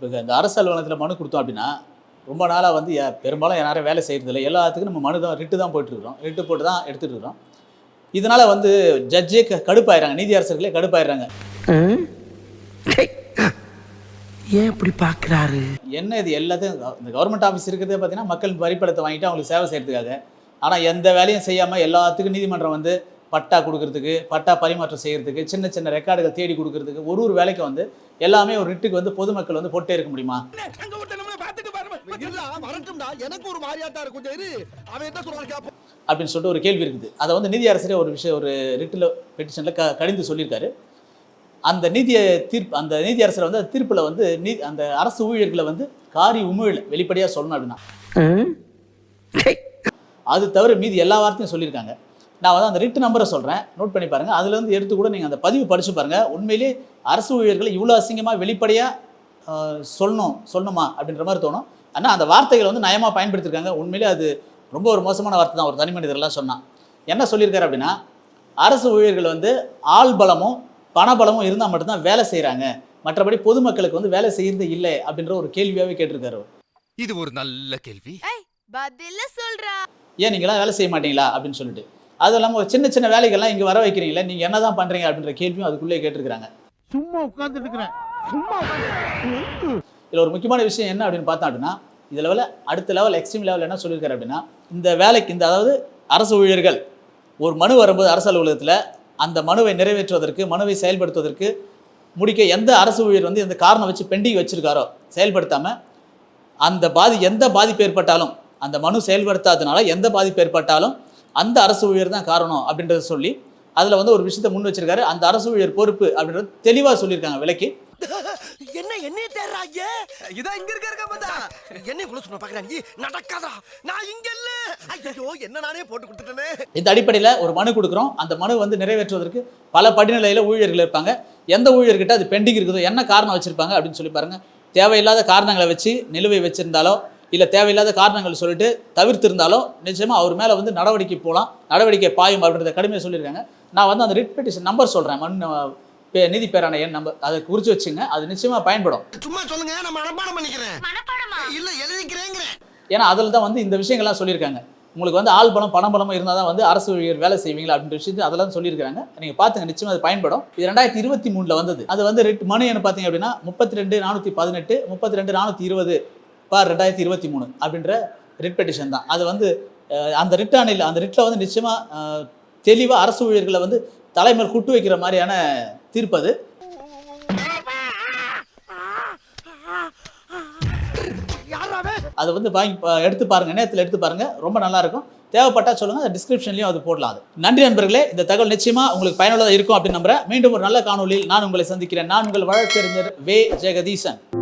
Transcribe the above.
இப்போ இந்த அரசு அலுவலகத்தில் மனு கொடுத்தோம் அப்படின்னா ரொம்ப நாளாக வந்து பெரும்பாலும் யாரும் வேலை செய்கிறதில்ல எல்லாத்துக்கும் நம்ம மனு தான் ரிட்டு தான் போயிட்டுருக்கோம் ரிட்டு போட்டு தான் எடுத்துகிட்டு இருக்கிறோம். இதனால் வந்து ஜட்ஜே க கடுப்பாயிடுறாங்க. நீதியரசர்களே கடுப்பாயிடுறாங்க. ஏன் இப்படி பாக்குறாரு? என்ன இது எல்லாத்தையும் இந்த கவர்மெண்ட் ஆஃபீஸ் இருக்கிறதே பார்த்தீங்கன்னா மக்கள் வரிப்படத்தை வாங்கிட்டு அவங்களுக்கு சேவை செய்கிறதுக்காக ஆனால் எந்த வேலையும் செய்யாமல் எல்லாத்துக்கும் நீதிமன்றம் வந்து பட்டா கொடுக்கறதுக்கு பட்டா பரிமாற்றம் செய்கிறதுக்கு சின்ன சின்ன ரெக்கார்டுகள் தேடி கொடுக்கறதுக்கு ஒரு ஒரு வேலைக்கு வந்து எல்லாமே ஒரு ரிட்டுக்கு வந்து பொதுமக்கள் வந்து போட்டே இருக்க முடியுமா? வரட்டும்டா. எனக்கு ஒரு அப்படின்னு சொல்லிட்டு ஒரு கேள்வி இருக்குது. அதை வந்து நீதியரசரே ஒரு விஷயம் ஒரு ரிட்டில் பெட்டிஷனில் க கடிந்து சொல்லியிருக்காரு. அந்த நீதி தீர்ப்பு அந்த நீதியரசர் வந்து அந்த தீர்ப்பில் வந்து நீ அந்த அரசு ஊழியர்களை வந்து காரி உமிழ் வெளிப்படையாக சொல்லணும் அப்படின்னா. அது தவிர மீதி எல்லா வார்த்தையும் சொல்லியிருக்காங்க. நான் வந்து அந்த ரிட்டு நம்பரை சொல்கிறேன் நோட் பண்ணி பாருங்கள் அதுலேருந்து எடுத்து கூட நீங்கள் அந்த பதிவு படித்து பாருங்கள் உண்மையிலே அரசு ஊழியர்களை இவ்வளோ அசிங்கமாக வெளிப்படையாக சொல்லணும் சொல்லணுமா அப்படின்ற மாதிரி தோணும். ஆனால் அந்த வார்த்தைகளை வந்து நயமாக பயன்படுத்தியிருக்காங்க உண்மையிலே அது ரொம்ப ஒரு மோசமான வார்த்தை தான். ஒரு தனி மனிதர்லாம் சொன்னான் என்ன சொல்லியிருக்காரு அப்படின்னா அரசு ஊழியர்கள் வந்து ஆள் பலமும் பணபலமும் இருந்தால் மட்டும்தான் வேலை செய்கிறாங்க மற்றபடி பொதுமக்களுக்கு வந்து வேலை செய்யறது இல்லை அப்படின்ற ஒரு கேள்வியாகவே கேட்டிருக்காரு. இது ஒரு நல்ல கேள்வி. பதில சொல்றா. ஏன் நீங்களாம் வேலை செய்ய மாட்டீங்களா அப்படின்னு சொல்லிட்டு. அதுவும் இல்லாமல் ஒரு சின்ன சின்ன வேலைகள்லாம் இங்கே வர வைக்கிறீங்களே நீங்கள் என்ன தான் பண்ணுறீங்க அப்படின்ற கேள்வியும் அதுக்குள்ளே கேட்டிருக்கிறாங்க. சும்மா உட்கார்ந்துட்டு இருக்கிறேன் சும்மா இதில் ஒரு முக்கியமான விஷயம் என்ன அப்படின்னு பார்த்தோம் அப்படின்னா இந்த லெவலில் அடுத்த லெவல் எக்ஸ்ட்ரீம் லெவல் என்ன சொல்லியிருக்காரு அப்படின்னா இந்த வேலைக்கு இந்த அதாவது அரசு ஊழியர்கள் ஒரு மனு வரும்போது அரசு அலுவலகத்தில் அந்த மனுவை நிறைவேற்றுவதற்கு மனுவை செயல்படுத்துவதற்கு முடிக்க எந்த அரசு ஊழியர் வந்து எந்த காரணம் வச்சு பெண்டிங் வச்சிருக்காரோ செயல்படுத்தாமல் அந்த பாதி எந்த பாதிப்பு ஏற்பட்டாலும் அந்த மனு செயல்படுத்தாதனால எந்த பாதிப்பு ஏற்பட்டாலும் அந்த அரசு ஊழியர் தான் காரணம் அப்படின்றத சொல்லி அதில் வந்து ஒரு விஷயத்தை முன் வச்சிருக்காரு. அந்த அரசு ஊழியர் பொறுப்பு அப்படின்றது தெளிவாக சொல்லியிருக்காங்க விலைக்கு என்ன என்னைய தேடுறாங்க இதான் இங்க இருக்க இருக்க பார்த்தா. என்னைய குள்ள சொன்ன பாக்குறா நீ நடக்காதா நான் இங்க இல்ல. ஐயோ என்ன நானே போட்டு கொடுத்துட்டேனே. இந்த அடிப்படையில் ஒரு மனு கொடுக்குறோம். அந்த மனு வந்து நிறைவேற்றுவதற்கு பல படிநிலையில் ஊழியர்கள் இருப்பாங்க. எந்த ஊழியர்கிட்ட அது பெண்டிங் இருக்குதோ என்ன காரணம் வச்சுருப்பாங்க அப்படின்னு சொல்லி பாருங்க. தேவையில்லாத காரணங்களை வச்சு நிலுவை வச்சிருந்தாலோ இல்லை தேவையில்லாத காரணங்கள் சொல்லிட்டு தவிர்த்திருந்தாலோ நிச்சயமாக அவர் மேலே வந்து நடவடிக்கை போகலாம் நடவடிக்கை பாயும் அப்படின்றத கடுமையாக சொல்லியிருக்காங்க. நான் வந்து அந்த ரிட் பெட்டிஷன் நம்பர் சொல்கிறேன் மண் பே- நீதி பேரான எண் நம்பர் அதை குறித்து வச்சுங்க. அது நிச்சயமாக பயன்படும். சும்மா சொல்லுங்க. நான் மனப்பாடம் பண்ணிக்கிறேன். இல்ல எழுதிக்கிறேங்கிறேன். ஏன்னா அதில் தான் வந்து இந்த விஷயங்கள்லாம் சொல்லியிருக்காங்க. உங்களுக்கு வந்து ஆள் பலம் பணம் பலமும் இருந்தால் தான் வந்து அரசு ஊழியர் வேலை செய்வீங்களா அப்படின்ற விஷயத்தை அதெல்லாம் சொல்லியிருக்காங்க. நீங்கள் பார்த்துங்க நிச்சயமாக அது பயன்படும். இது ரெண்டாயிரத்தி இருபத்தி மூணில் வந்தது. அது வந்து ரிட் மனு என்ன பார்த்தீங்க அப்படின்னா முப்பத்தி ரெண்டு நானூற்றி பதினெட்டு முப்பத்தி ரெண்டு நானூற்றி இருபது பார் ரெண்டாயிரத்தி இருபத்தி மூணு அப்படின்ற ரிட் பெட்டிஷன் தான். அது வந்து அந்த ரிட் ஆணையில் அந்த ரிட்டில் வந்து நிச்சயமாக தெளிவாக அரசு ஊழியர்களை வந்து தலைமையில் குட்டு வைக்கிற மாதிரியான தீர்ப்பு அது. அதை வந்து வாங்கி பா- எடுத்து பாருங்க நேரத்தில் எடுத்து பாருங்க. ரொம்ப நல்லா இருக்கும். தேவைப்பட்டா சொல்லுங்க அந்த டிஸ்கிரிப்ஷன்லையும் அது போடலாம் அது. நன்றி நண்பர்களே இந்த தகவல் நிச்சயமா உங்களுக்கு பயனுள்ளதாக இருக்கும் அப்படின்னு நம்புறேன். மீண்டும் ஒரு நல்ல காணொலியில் நான் உங்களை சந்திக்கிறேன். நான் உங்கள் வழக்கறிஞர் வே. ஜெகதீசன்.